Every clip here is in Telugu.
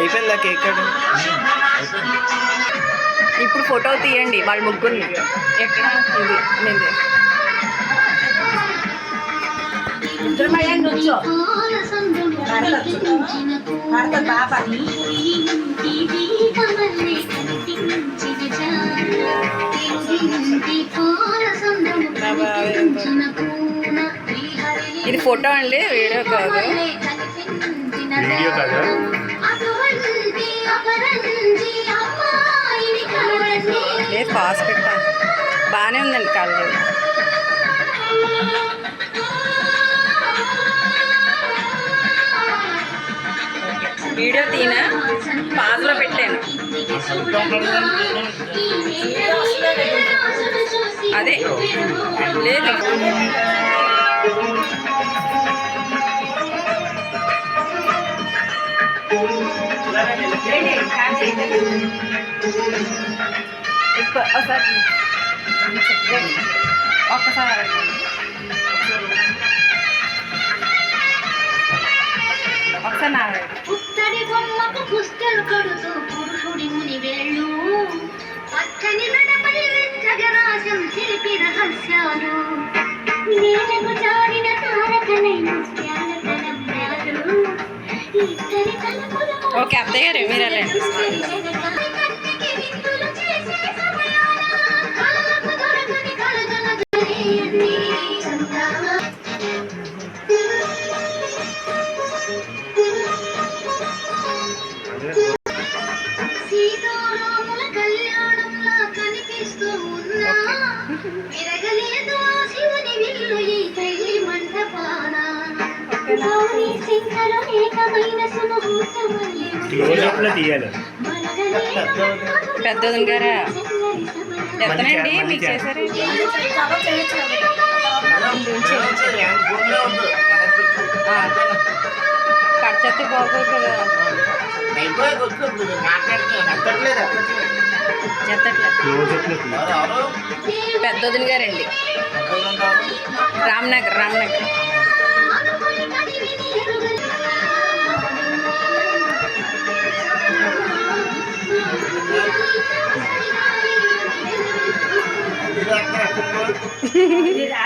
అయిపోయిందా కేక్ ఇప్పుడు ఫోటో తీయండి వాళ్ళ ముగ్గురిని. ఎక్కడ? ఇది నేను ఇది ఫోటో అండి వీడియో కాదు. వీడియో కాదా? బాగానే ఉందండి కలర్ వీడియో తీనా? పాజ్లో పెట్టాను. అదే. లేదు. ఒకసారి. ఒక్కసారి ఒకసారి పుత్తడి బొమ్మకు పుస్తలు కడుతూ పురుషుడి ముని వేళ్ళు. పచ్చని మెడపై జగరాశం తెలిపి రహస్యాలు. నేలకు జారిన తారకలైన ఓకే అత్తయ్య గారు మీరు పెద్దోదం గారా? ఎత్తనండి మీకు చేశారు? కట్ చేస్తే బాగోదు కదా. తీయాలి పెద్దోదిన గారండి. రామ్నగర్ రామ్నగర్.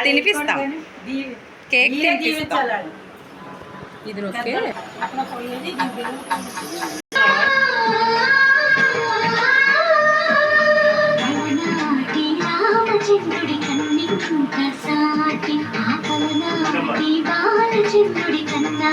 తినిపిస్తాం. కేక్ తినిపిస్తాం. ఇది ఆపలనాటి బాలచంద్రుడి కన్నా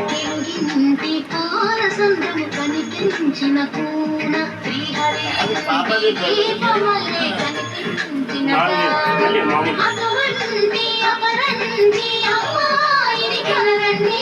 కనిపించిన పూన శ్రీహరి దీపమల్లే కనిపించిన. అటువంటి అపరంజి అమ్మాయిని కనరండి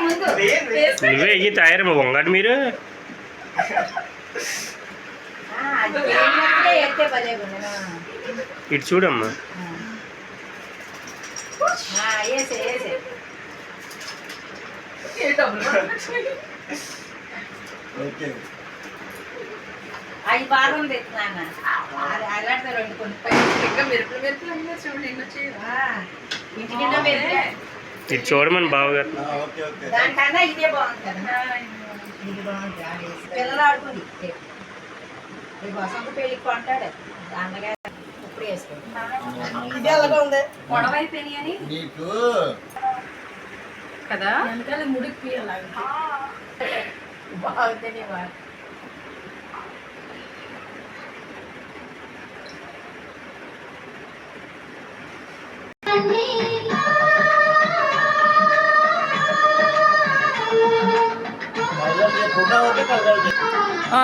ముందు నువ్వే అయ్యి తయారు వంగండి మీరు. ఇటు చూడమ్మా. ఆ, వేసే వేసే ఓకే. అవి బాగుంది అది అలాంటి రెండు కొన్ని ఆ, ఇంటి నిండా మెరుపులే. ఇటు చూడమని బావగారు ఆ, ఓకే ఓకే. దానికన్నా ఇదే బాగుంది కదా. ఇది. పిల్లలు ఆడుకుంది. ఇది వసంత పెళ్ళికి కొంటాడు. అన్నగా ఇప్పుడు వేసుకోండి. ఇది ఎలాగ ఉంది? నీకు కదా? వెనకాల ముడికి బాగుందని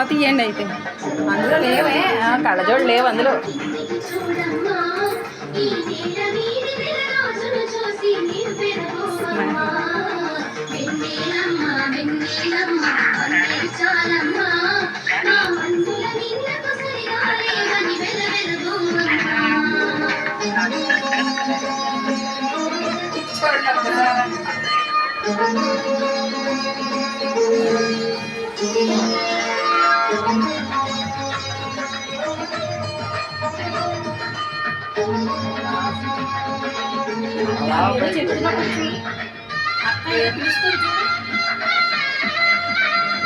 తీయండి అయితే. అందులో లేవే. ఆ, కళ్ళజోడు లేవు అందులో. చూడమ్మా ఈ మీది చూసి చూడు. అక్క ఏం పిలుస్తుంది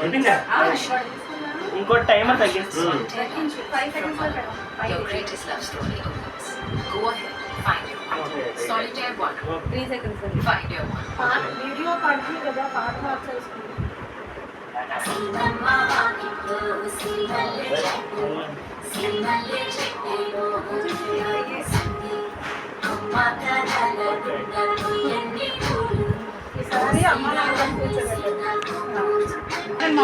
అయిపోయిందా? ఇంకో టైమర్ తగ్గిస్తుంది your greatest love story opens. Go ahead, find your one. Solitaire one. Three seconds Find your one. పాట వీడియో కంటిన్యూ కదా పాట మార్చేసుకుంది ఈసారి అమ్మ నాన్న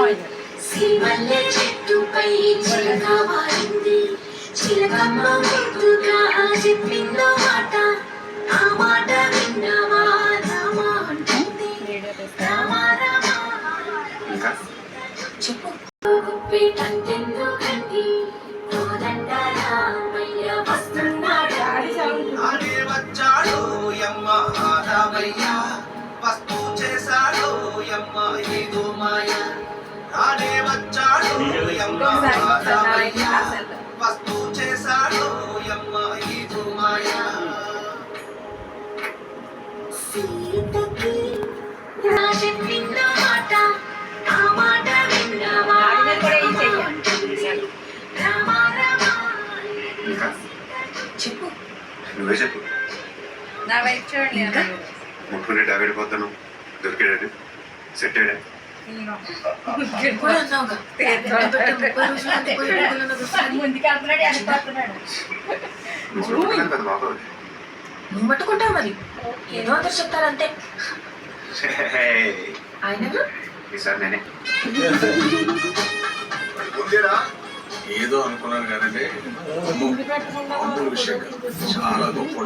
కూర్చోబెట్టారు చెట్టుపై చిలక వారింది చిలకమ్మ ముద్దుగా చెప్పిందో మాట ఆ మాట విన్నవా రామా అంటుంది రామా చెప్పు. రామయ్య వచ్చాడు యమ్మ వస్తు వస్తూ చెప్పు. నువ్వే చెప్పు. నా వైపు చూడండి ముట్టుకునే డావిడిపోతాను దొరికేటట్టు సెట్ వెళ్ళిపోతున్నాడు నువ్వు పట్టుకుంటావు మరి ఏదో అందరు చెప్తారంతే ఆయన నేనే ఏదో అనుకున్నాను కానీ మామూలు విషయం చాలా గొప్ప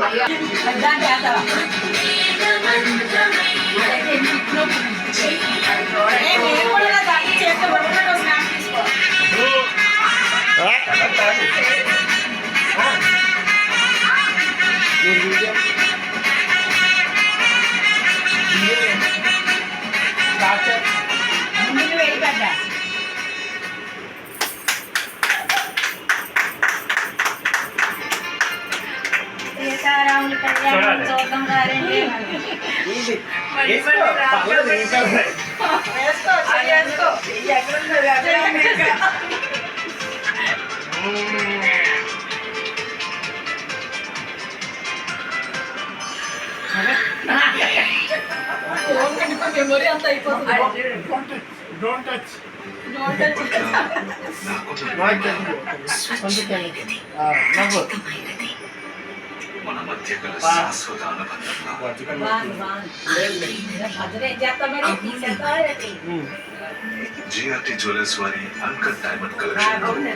ఇంకా. మెమొరీ అంతా అయిపోతుంది. బాగుంది, బాగుంది. భద్రం ఏం చేస్తాం మరి తీసేస్తావా ఏంటి? జిఆర్టీ జ్యువెలర్స్ వారి అన్కట్ డైమండ్ బాగా కలెక్షన్ ఉంది,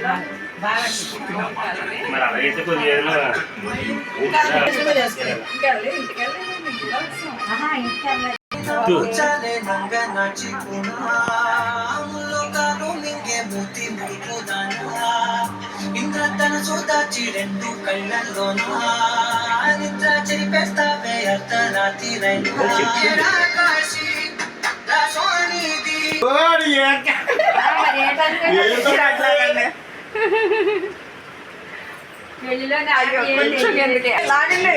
ఇంద్రధనసు దాచి రెండు కళ్ళల్లోనా నిద్ర చెరిపేస్తావే అర్ధరాత్రిరైనా కాశీ రాసోనిది ఆ, మరి ఏంటనుకో? పెళ్లిలో నాకు ఏంటి? ఎందుకే లాగండి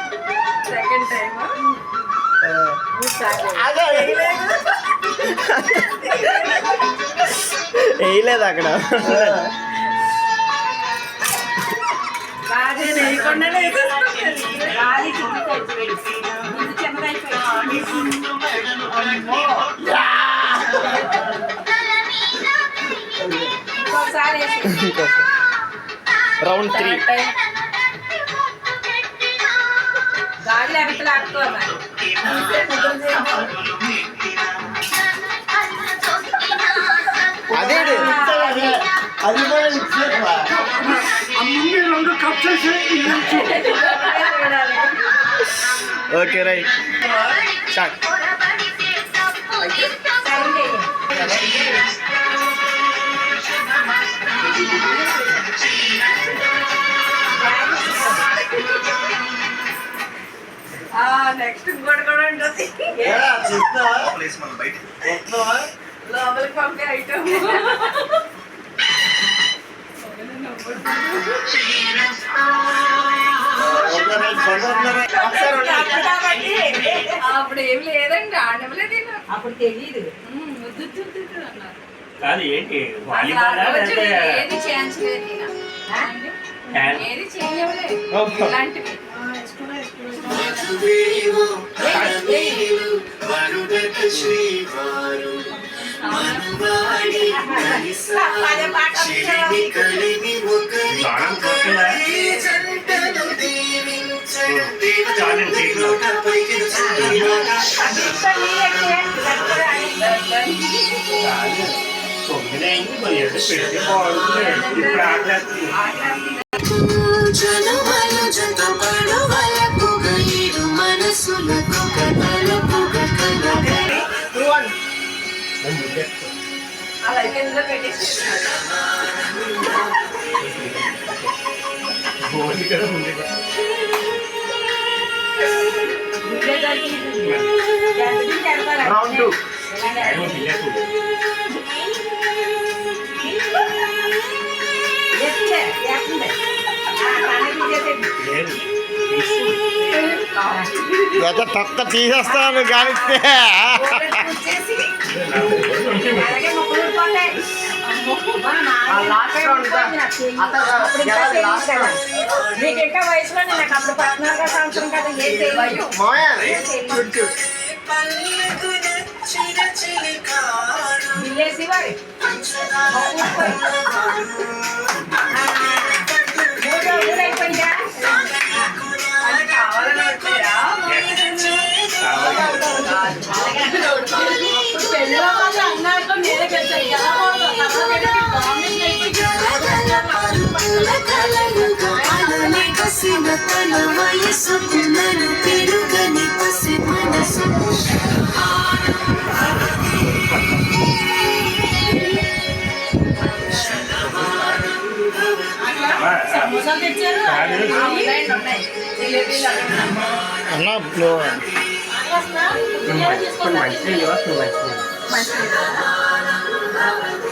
ఇంకోసారి వేసి రౌండ్ త్రీ గాలి ఎగతలు ఆడుకోవాలి అదే అది కూడా ఇచ్చేట్లా ఓకే రైట్ స్టార్ట్ నెక్స్ట్ ఇంకోటి కూడా ఉంటుంది. చూస్తున్నావా? ప్లేస్ మనం బయట చూస్తున్నావా? లోపలికి పంపే ఐటమ్ అప్పుడు ఏం లేదండి ఆడవలేదు అప్పుడు తెలియదు అన్నారు. కాదు ఏంటి? ఏది ఛాన్స్ లేదు ఇక. హ్యాండ్ ఏది చేయలేవులే. ఇలాంటివి. మధువేవో పరమేవు వరుడక శ్రీవారు మనువాడి కలిసా చెలిమి కలిమి ఒకరి ప్రాణం పోతుందా? జంటను దీవించడం చాలండి, సీట్లు. పైకి కాదు. తొమ్మిది అయింది మరి ఎక్కడ పెడితే బాగుంటుంది ఇప్పుడు ఆటలేస్తుంది ఇందులో పెట్టేసి భోజనం కదా ఉంది రౌండ్ టూ ఆయన తినేకు లేదు ఎంత తొక్క తీసేస్తాను గాలిస్తే మీకు ఇంకా వయసులో నాకు అప్పుడు పద్నాలుగో సంవత్సరం కదా ఏం తెలియదు. మోయా? పల్లెకు నచ్చిన చిలికాడు బిల్లేసి వాడు మూడో ఊరైపోయిందా అది కావాలని వచ్చారా పెళ్ళిలో తన వయసుకు నన్ను పెరుగని పసి మనసు సమోసాలు నువ్వు అసలు బిర్యానీ చేసుకోవాలి మంచి మంచి మంచిది